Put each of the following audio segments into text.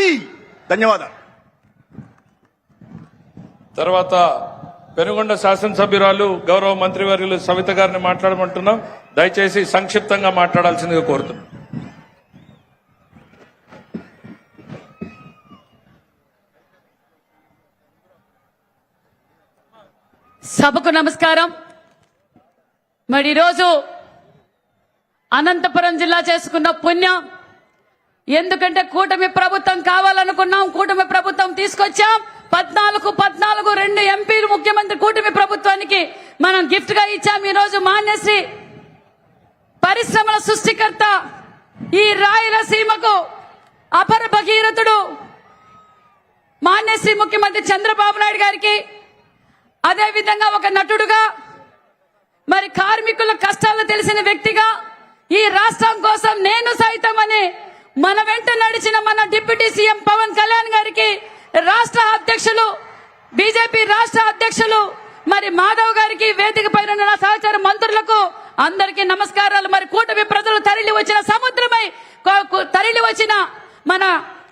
Party ధన్యవాదాలు. తర్వాత పెనుగొండ శాసనసభ్యురాలు గౌరవ మంత్రివర్యులు సవిత గారిని మాట్లాడమంటున్నాం. దయచేసి సంక్షిప్తంగా మాట్లాడాల్సిందిగా కోరుతున్నాం. సభకు నమస్కారం. మరి ఈరోజు అనంతపురం జిల్లా చేసుకున్న పుణ్యం ఎందుకంటే కూటమి ప్రభుత్వం కావాలనుకున్నాం కూటమి ప్రభుత్వం తీసుకొచ్చాం. పద్నాలుగు పద్నాలుగు రెండు ఎంపీలు ముఖ్యమంత్రి కూటమి ప్రభుత్వానికి మనం గిఫ్ట్గా ఇచ్చాం ఈ రోజు మాన్యశ్రీ. పరిశ్రమల సృష్టికర్త ఈ రాయలసీమకు అపర భగీరథుడు మాన్యశ్రీ ముఖ్యమంత్రి చంద్రబాబు నాయుడు గారికి. అదే విధంగా ఒక నటుడుగా మరి కార్మికుల కష్టాలు తెలిసిన వ్యక్తిగా ఈ రాష్ట్రం కోసం నేను సైతం అని మన వెంట నడిచిన మన డిప్యూటీ సీఎం పవన్ కళ్యాణ్ గారికి రాష్ట్ర అధ్యక్షులు బీజేపీ రాష్ట్ర అధ్యక్షులు మరి మాధవ్ గారికి వేదిక పైన ఉన్న సహచార మంత్రులకు అందరికీ నమస్కారాలు. మరి కూటమి ప్రజలు తరలి వచ్చిన సముద్రమై తరలి వచ్చిన మన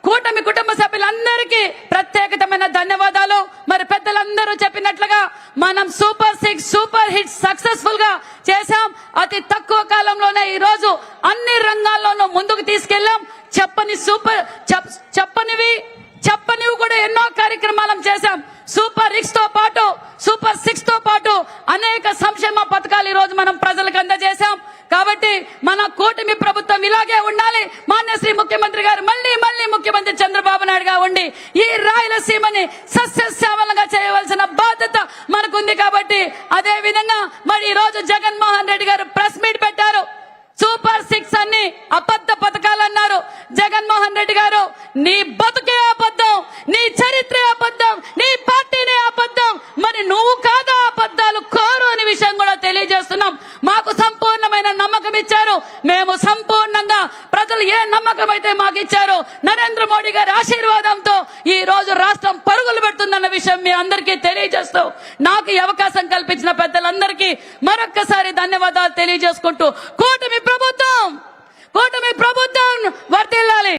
కూటమి కుటుంబ సభ్యులందరికీ ప్రత్యేకతమైన ధన్యవాదాలు. మరి పెద్దలందరూ చెప్పినట్లుగా మనం సూపర్ సిక్స్ సూపర్ హిట్ సక్సెస్ఫుల్గా చేశాం. అతి తక్కువ కాలంలోనే ఈ రోజు అన్ని రంగాల్లోనూ ముందుకు తీసుకెళ్ళాం. చెప్పని సూపర్ చెప్పనివి చెప్పనివి కూడా ఎన్నో కార్యక్రమాలను చేశాం. సూపర్ రిక్స్తో పాటు సూపర్ సిక్స్తో పాటు అనేక సంక్షేమ పథకాలు ఈ రోజు మనం ప్రజలకు అందజేశాం. కాబట్టి మన కూటమి ప్రభుత్వం ఇలాగే ఉండాలి. మాన్యశ్రీ ముఖ్యమంత్రి గారు మళ్ళీ మళ్ళీ ముఖ్యమంత్రి చంద్రబాబు నాయుడుగా ఉండి ఈ రాయలసీమని సస్యశ్యామలంగా చేయవలసిన బాధ్యత మనకుంది కాబట్టి అదే విధంగా మరి ఈ రోజు జగన్మోహన్ రెడ్డి గారు ప్రెస్ మీట్ పెట్టారు. సూపర్ సిక్స్ అన్ని అబద్ధ రెడ్డి గారు నీ బతుకే అబద్ధం నీ చరిత్రే అబద్ధం నీ పార్టీనే అబద్ధం. మరి నువ్వు కాదా అబద్ధాలు కోరు అనే విషయం కూడా తెలియజేస్తున్నాం. మాకు సంపూర్ణమైన నమ్మకం ఇచ్చారు. మేము సంపూర్ణంగా ప్రజలు ఏ నమ్మకం అయితే మాకు ఇచ్చారో నరేంద్ర మోడీ గారి ఆశీర్వాదంతో ఈ రోజు రాష్ట్రం పరుగులు పెడుతుందన్న విషయం మీ అందరికీ తెలియజేస్తూ నాకు ఈ అవకాశం కల్పించిన పెద్దలందరికీ మరొక్కసారి ధన్యవాదాలు తెలియజేసుకుంటూ